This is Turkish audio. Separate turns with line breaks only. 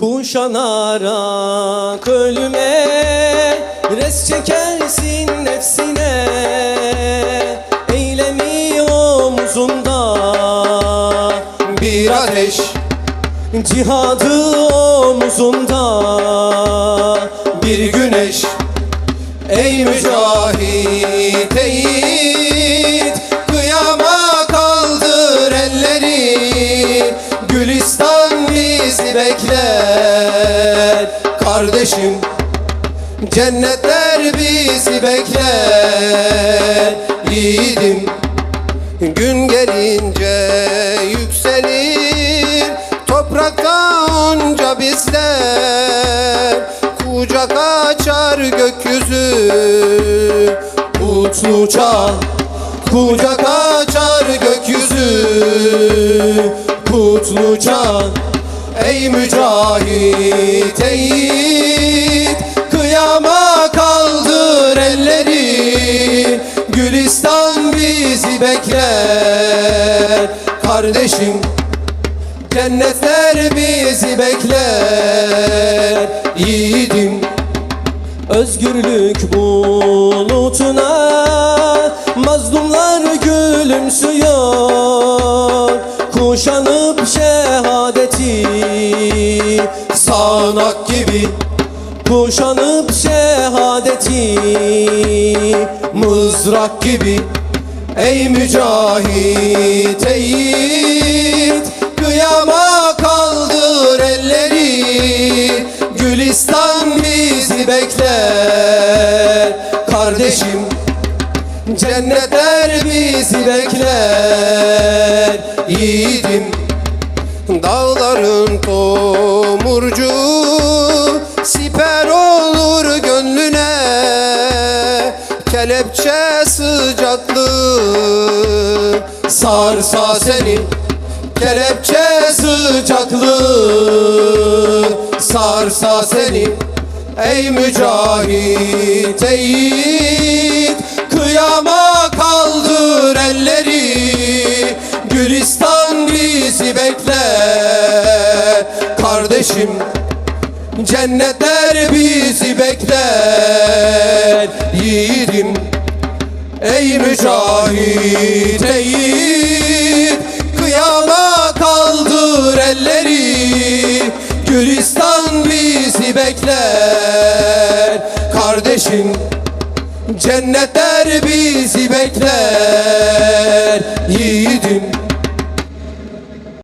Kuşanarak ölüme Res çekersin nefsine. Eylemi omuzunda
Bir ateş.
Cihadı omuzunda
bir güneş. Ey mücahit eğit bekler. Kardeşim Cennetler bizi bekler. Yiğidim Gün gelince yükselir. Toprakta onca bizler. Kucak açar gökyüzü. Mutlu çağ Kucak açar gökyüzü. Kutlu çağ Ey mücahit eğit Kıyama kaldır elleri. Gülistan bizi bekler Kardeşim. Cennetler bizi bekler Yiğidim.
Özgürlük bulutuna şehadeti
Sağanak gibi
Kuşanıp şehadeti
Mızrak gibi Ey mücahit eğit Kıyama kaldır elleri Gülistan bizi bekler. Kardeşim Cennetler bizi bekler. Yiğidim Dağların tomurcu Siper olur gönlüne. Kelepçe sıcaklığı Sarsa seni Kelepçe sıcaklığı Sarsa seni Ey mücahit eğit Kıyama kaldır elleri bizi bekler Kardeşim. Cennetler bizi bekler Yiğidim. Ey mücahit eğit Kıyama kaldır elleri. Gülistan bizi bekler Kardeşim. Cennetler bizi bekler Yiğidim